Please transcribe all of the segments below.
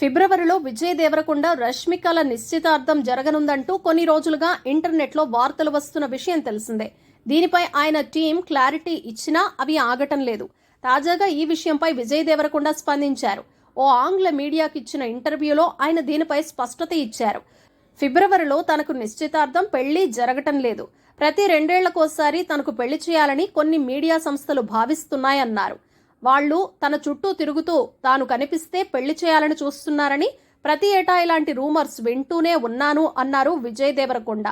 ఫిబ్రవరిలో విజయ్ దేవరకొండ రష్మికల నిశ్చితార్థం జరగనుందంటూ కొన్ని రోజులుగా ఇంటర్నెట్లో వార్తలు వస్తున్న విషయం తెలిసిందే. దీనిపై ఆయన టీం క్లారిటీ ఇచ్చినా అవి ఆగటం లేదు. తాజాగా ఈ విషయంపై విజయ్ దేవరకొండ స్పందించారు. ఓ ఆంగ్ల మీడియాకి ఇచ్చిన ఇంటర్వ్యూలో ఆయన దీనిపై స్పష్టత ఇచ్చారు. ఫిబ్రవరిలో తనకు నిశ్చితార్థం పెళ్ళి జరగటం లేదు. ప్రతి రెండేళ్ళకోసారి తనకు పెళ్ళి చేయాలని కొన్ని మీడియా సంస్థలు భావిస్తున్నాయన్నారు. వాళ్ళు తన చుట్టూ తిరుగుతూ తాను కనిపిస్తే పెళ్ళి చేయాలని చూస్తున్నారని ప్రతి ఏటా ఇలాంటి రూమర్స్ వింటూనే ఉన్నాను అన్నారు విజయ్ దేవరకొండ.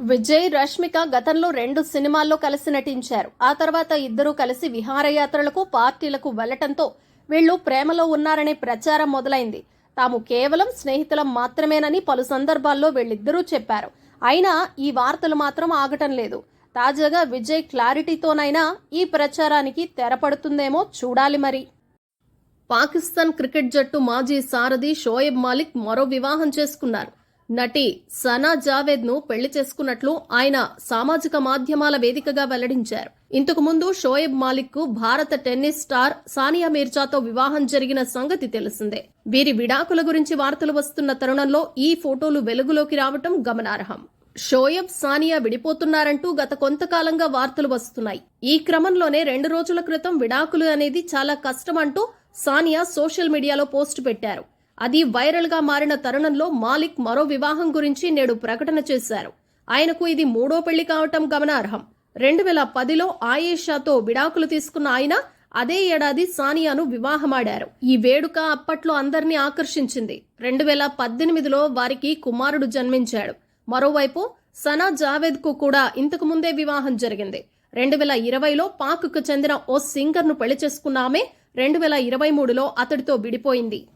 విజయ్ రష్మిక గతంలో రెండు సినిమాల్లో కలిసి నటించారు. ఆ తర్వాత ఇద్దరూ కలిసి విహారయాత్రలకు పార్టీలకు వెళ్ళటంతో వీళ్ళు ప్రేమలో ఉన్నారనే ప్రచారం మొదలైంది. తాము కేవలం స్నేహితులం మాత్రమేనని పలు సందర్భాల్లో వీళ్ళిద్దరూ చెప్పారు. అయినా ఈ వార్తలు మాత్రం ఆగటం లేదు. తాజాగా విజయ్ క్లారిటీతోనైనా ఈ ప్రచారానికి తెరపడుతుందేమో చూడాలి మరి. పాకిస్తాన్ క్రికెట్ జట్టు మాజీ సారథి షోయబ్ మాలిక్ మరో వివాహం చేసుకున్నారు. నటి సనా జావేద్ను పెళ్ళి చేసుకున్నట్లు ఆయన సామాజిక మాధ్యమాల వేదికగా వెల్లడించారు. ఇంతకు ముందు షోయబ్ మాలిక్కు భారత టెన్నిస్ స్టార్ సానియా మీర్జాతో వివాహం జరిగిన సంగతి తెలిసిందే. వీరి విడాకుల గురించి వార్తలు వస్తున్న తరుణంలో ఈ ఫోటోలు వెలుగులోకి రావటం గమనార్హం. షోయబ్ సానియా విడిపోతున్నారంటూ గత కొంతకాలంగా వార్తలు వస్తున్నాయి. ఈ క్రమంలోనే రెండు రోజుల క్రితం విడాకులు అనేది చాలా కష్టం అంటూ సానియా సోషల్ మీడియాలో పోస్ట్ పెట్టారు. అది వైరల్గా మారిన తరుణంలో మాలిక్ మరో వివాహం గురించి నేడు ప్రకటన చేశారు. ఆయనకు ఇది మూడో పెళ్ళి కావటం గమనార్హం. రెండు వేల పదిలో ఆయేషాతో విడాకులు తీసుకున్న ఆయన అదే ఏడాది సానియాను వివాహమాడారు. ఈ వేడుక అప్పట్లో అందరినీ ఆకర్షించింది. రెండు వేల పద్దెనిమిదిలో వారికి కుమారుడు జన్మించాడు. మరోవైపు సనా జావేద్కు కూడా ఇంతకు ముందే వివాహం జరిగింది. రెండు వేల ఇరవైలో పాక్కు చెందిన ఓ సింగర్ను పెళ్ళి చేసుకున్న ఆమె రెండు వేల ఇరవై మూడులో అతడితో విడిపోయింది.